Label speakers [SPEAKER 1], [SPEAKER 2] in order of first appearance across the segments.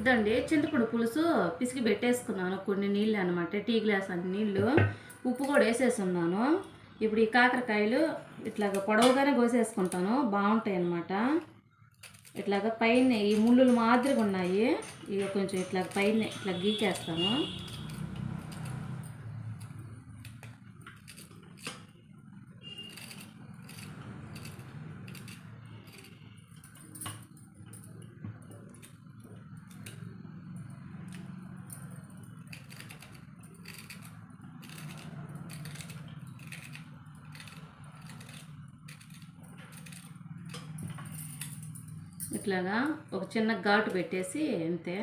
[SPEAKER 1] ఇదండి చింతపండు పులుసు పిసికి పెట్టేసుకున్నాను. కొన్ని నీళ్ళు అనమాట టీ గ్లాస్ అన్ని నీళ్ళు. ఉప్పు కూడా వేసేసి ఉన్నాను ఇప్పుడు ఈ కాకరకాయలు ఇట్లాగ పొడవుగానే కోసేసుకుంటాను. బాగుంటాయి అన్నమాట. ఇట్లాగ పైన ఈ ముళ్ళులు మాదిరిగా ఉన్నాయి. ఇక కొంచెం ఇట్లా పైన ఇట్లా గీకేస్తాను. ఇట్లాగా ఒక చిన్న ఘాటు పెట్టేసి అంతే.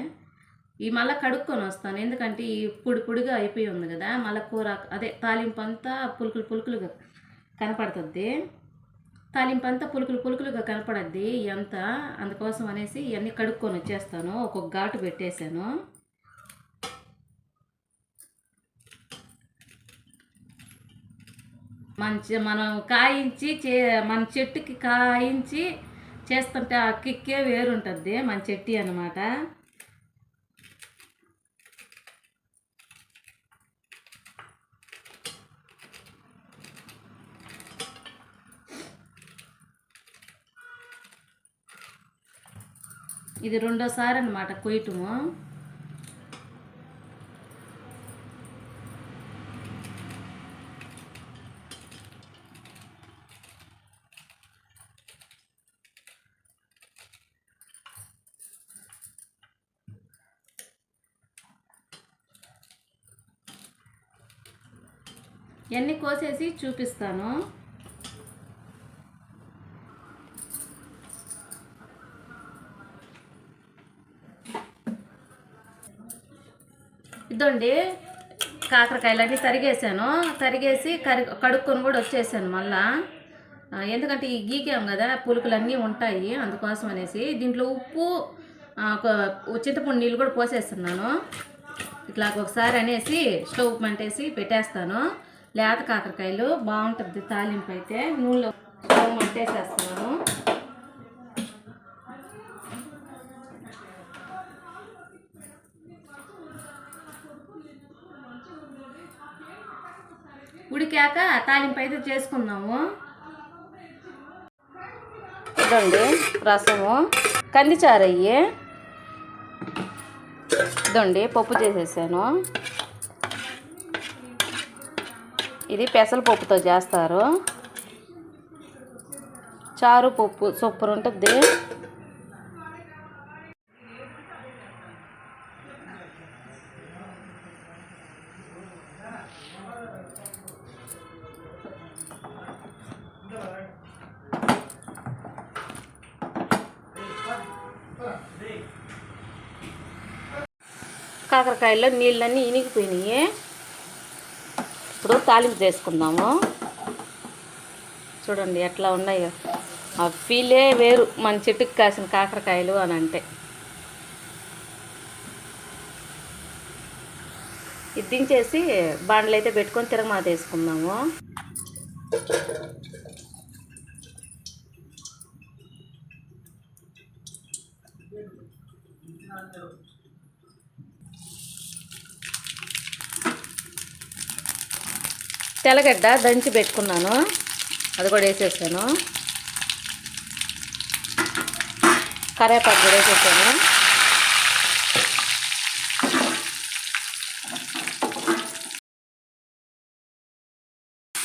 [SPEAKER 1] ఈ మళ్ళీ కడుక్కొని వస్తాను. ఎందుకంటే ఈ పొడి పొడిగా అయిపోయి ఉంది కదా మళ్ళీ కూర అదే తాలింపు అంతా పులుకులు పులుకులుగా కనపడుతుంది. తాలింపు అంతా పులుకులు పులుకులుగా కనపడద్ది ఎంత అందుకోసం అనేసి ఇవన్నీ కడుక్కొని వచ్చేస్తాను. ఒక్కొక్క ఘాటు పెట్టేశాను. మంచి మనం కాయించి చే మన చెట్టుకి కాయించి చేస్తుంటే ఆ కిక్కే వేరుంటుంది మన చెట్టి అనమాట ఇది రెండోసారి అనమాట కొయ్యటము. ఇవన్నీ కోసేసి చూపిస్తాను. ఇదండి కాకరకాయలన్నీ తరిగేసాను తరిగేసి కరి కడుక్కొని కూడా వచ్చేసాను మళ్ళా. ఎందుకంటే ఈ గీకాం కదా పులుకులన్నీ ఉంటాయి అందుకోసం అనేసి. దీంట్లో ఉప్పు చింతపండు నీళ్ళు కూడా పోసేస్తున్నాను. ఇట్లా ఒకసారి అనేసి స్టవ్ మంటేసి పెట్టేస్తాను. లేత కాకరకాయలు బాగుంటుంది తాలింపు అయితే. నూనెలో స్టవ్ మంటేసేస్తున్నాను ఉడికాక తాలింపు అయితే చేసుకుందాము. ఇదండి రసము. కందిచారయ్యి ఇదండి పప్పు చేసేసాను. ఇది పెసరపప్పుతో చేస్తారు. చారు పప్పు సూపర్ ఉంటుంది. కాకరకాయల్లో నీళ్ళన్నీ ఇనిగిపోయినాయి. ఇప్పుడు తాలింపు చేసుకుందాము. చూడండి ఎట్లా ఉన్నాయో. ఆ ఫీలే వేరు. మన చెట్టుకు కాసిన కాకరకాయలు అని అంటే. ఇది దించేసి బాండ్లు అయితే పెట్టుకొని తిరగమాత వేసుకుందాము. తెల్లగడ్డ దంచి పెట్టుకున్నాను. అది కూడా వేసేసాను. కరేపాకు కూడా వేసేసాను.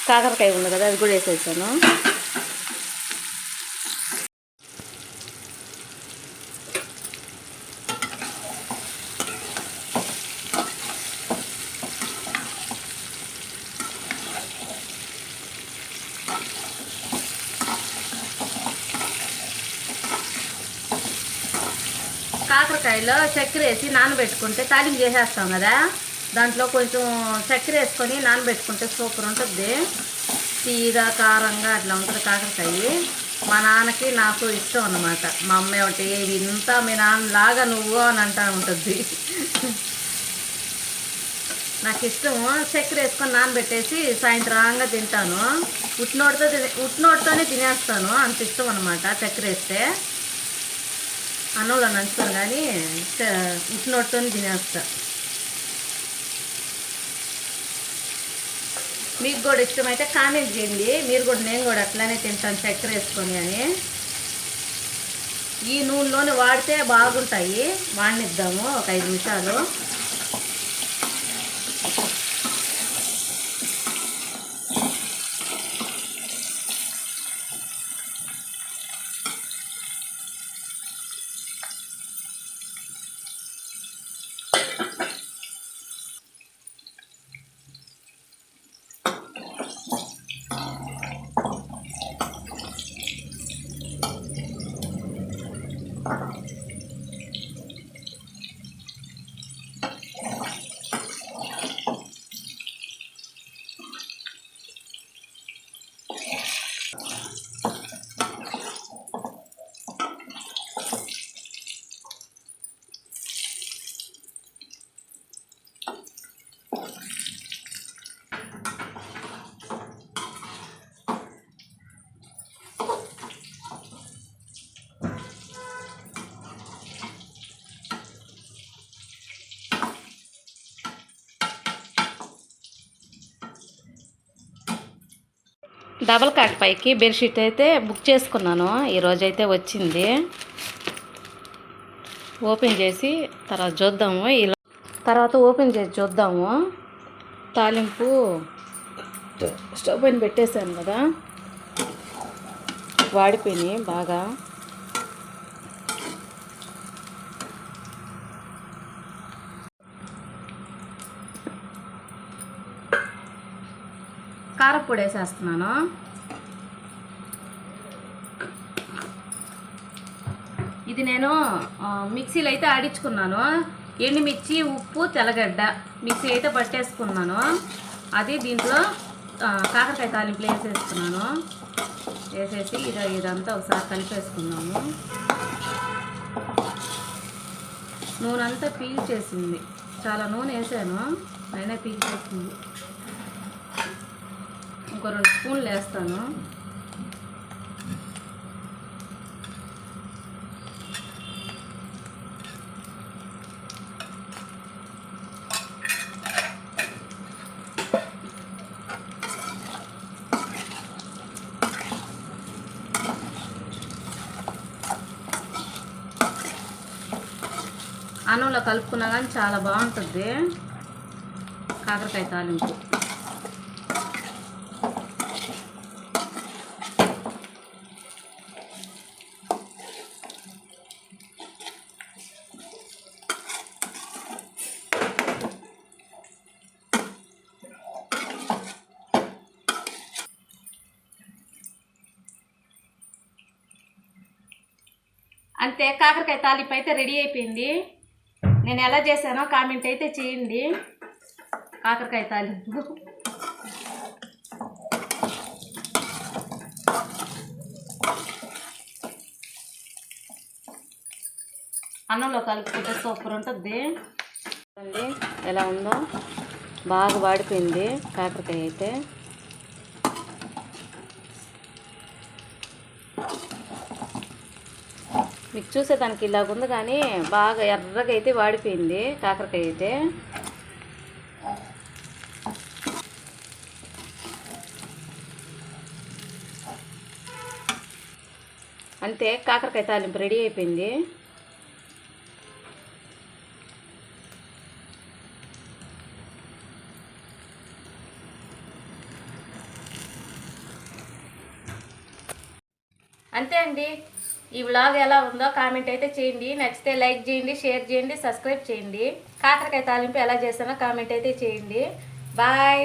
[SPEAKER 1] కాకరకాయ ఉంది కదా అది కూడా వేసేసాను. కాకరకాయలో చక్కెర వేసి నానబెట్టుకుంటే తాలింపు చేసేస్తాం కదా. దాంట్లో కొంచెం చక్కెర వేసుకొని నానబెట్టుకుంటే సూపర్ ఉంటుంది. తీగా కారంగా అట్లా ఉంటుంది కాకరకాయ. మా నాన్నకి నాకు ఇష్టం అన్నమాట. మా అమ్మ ఒకటి ఇంత మీ నాన్నలాగా నువ్వు అని అంటా ఉంటుంది. నాకు ఇష్టము. చక్కెర వేసుకొని నానబెట్టేసి సాయంత్రంగా తింటాను. ఉట్టినోటితో తినే ఉట్టినోటితోనే తినేస్తాను. అంత ఇష్టం అనమాట చక్కెర వేస్తే. అన్నంలో నంచుతాను కానీ ఉట్టినొట్టుతో తినేస్తా మీకు కూడా ఇష్టమైతే కామెంట్ చేయండి మీరు కూడా నేను కూడా అట్లానే తింటాను చక్కెర వేసుకొని అని ఈ నూనెలోనే వాడితే బాగుంటాయి వాడినిద్దాము ఒక ఐదు నిమిషాలు డబల్ కాట్ పైకి బెడ్షీట్ అయితే బుక్ చేసుకున్నాను. ఈరోజు అయితే వచ్చింది. ఓపెన్ చేసి తర్వాత చూద్దాము. ఇలా తర్వాత ఓపెన్ చేసి చూద్దాము. తాలింపు స్టవ్ పైన పెట్టేశాను కదా. వాడిపోయినాయి బాగా. కారపొడి వేసేస్తున్నాను ఇది నేను మిక్సీలో అయితే ఆడించుకున్నాను. ఎండుమిర్చి ఉప్పు తెల్లగడ్డ మిక్సీ అయితే పట్టేసుకున్నాను. అది దీంట్లో కాకరకాయ తాలింపులు వేసేసుకున్నాను వేసేసి ఇది ఇదంతా ఒకసారి కలిపేసుకున్నాము నూనె అంతా పీల్చేసింది. చాలా నూనె వేసాను. అయినా పీల్చేసింది. ఇంకో రెండు స్పూన్లు వేస్తాను. అన్నంలో కలుపుకున్నా కానీ చాలా బాగుంటుంది. కాకరకాయ తాలింపు. అంతే కాకరకాయ తాలింపు అయితే రెడీ అయిపోయింది. నేను ఎలా చేశానో కామెంట్ అయితే చేయండి. కాకరకాయ తాలింపు. అన్నంలో కలుపుకుంటే సూపర్ ఉంటుంది. ఎలా ఉందో. బాగా వాడిపోయింది కాకరకాయ అయితే. మీకు చూసేదానికి ఇలాగుంది కానీ బాగా ఎర్రగా అయితే వాడిపోయింది కాకరకాయ అయితే. అంతే కాకరకాయ తాలింపు రెడీ అయిపోయింది. అంతే అండి. ఈ వ్లాగ్ ఎలా ఉందో కామెంట్ అయితే చేయండి. నచ్చితే లైక్ చేయండి షేర్ చేయండి సబ్స్క్రైబ్ చేయండి. కాకరకాయ తాలింపు ఎలా చేస్తానో కామెంట్ అయితే చేయండి. బాయ్